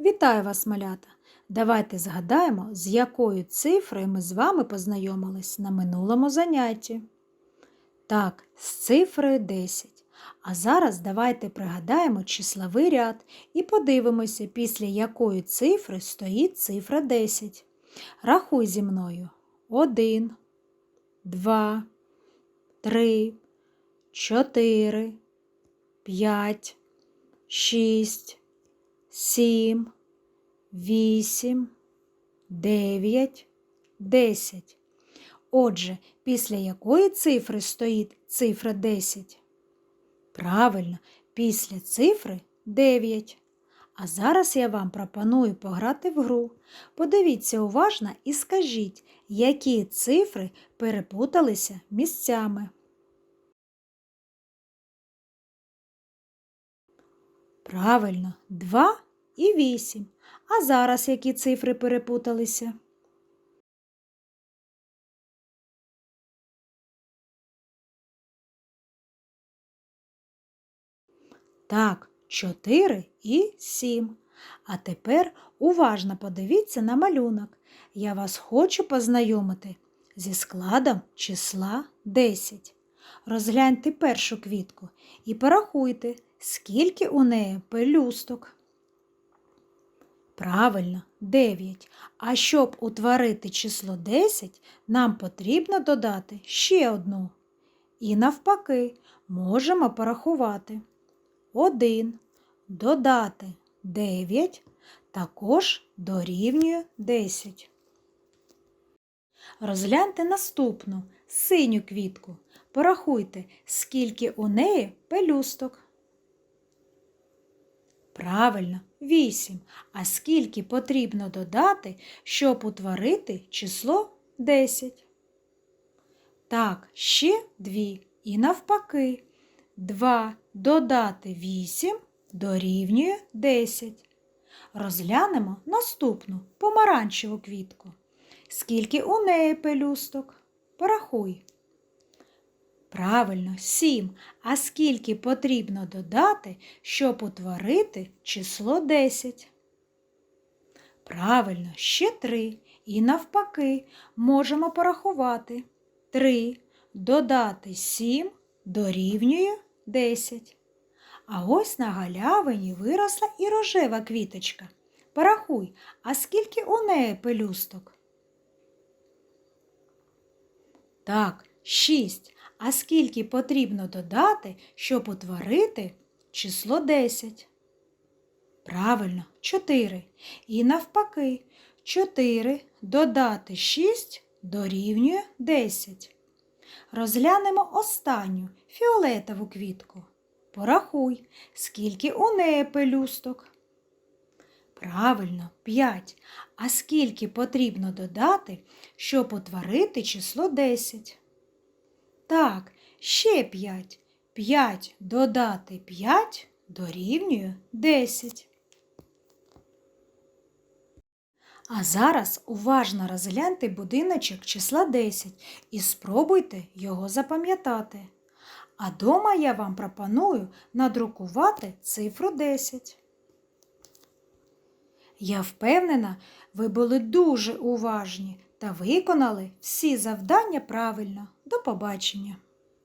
Вітаю вас, малята! Давайте згадаємо, з якою цифрою ми з вами познайомились на минулому занятті. Так, з цифрою 10. А зараз давайте пригадаємо числовий ряд і подивимося, після якої цифри стоїть цифра 10. Рахуй зі мною. 1, 2, 3, 4, 5, 6, сім, вісім, дев'ять, десять. Отже, після якої цифри стоїть цифра 10? Правильно, після цифри 9. А зараз я вам пропоную пограти в гру. Подивіться уважно і скажіть, які цифри перепуталися місцями. Правильно, 2 і 8. А зараз які цифри перепуталися? Так, 4 і 7. А тепер уважно подивіться на малюнок. Я вас хочу познайомити зі складом числа 10. Розгляньте першу квітку і порахуйте, скільки у неї пелюсток. Правильно, 9. А щоб утворити число 10, нам потрібно додати ще одну. І навпаки, можемо порахувати. 1 додати 9 також дорівнює 10. Розгляньте наступну синю квітку. Порахуйте, скільки у неї пелюсток. Правильно, 8. А скільки потрібно додати, щоб утворити число 10? Так, ще 2. І навпаки, 2 додати 8 дорівнює 10. Розглянемо наступну помаранчеву квітку. Скільки у неї пелюсток? Порахуй. Правильно, 7. А скільки потрібно додати, щоб утворити число 10? Правильно, ще 3. І навпаки, можемо порахувати. 3 додати 7 дорівнює 10. А ось на галявині виросла і рожева квіточка. Порахуй, а скільки у неї пелюсток? Так, 6. А скільки потрібно додати, щоб утворити число 10? Правильно, 4. І навпаки, 4 додати 6 дорівнює 10. Розглянемо останню фіолетову квітку. Порахуй, скільки у неї пелюсток. Правильно, 5. А скільки потрібно додати, щоб утворити число 10? Так, ще 5. 5 додати 5 дорівнює 10. А зараз уважно розгляньте будиночок числа 10 і спробуйте його запам'ятати. А дома я вам пропоную надрукувати цифру 10. Я впевнена, ви були дуже уважні та виконали всі завдання правильно. До побачення!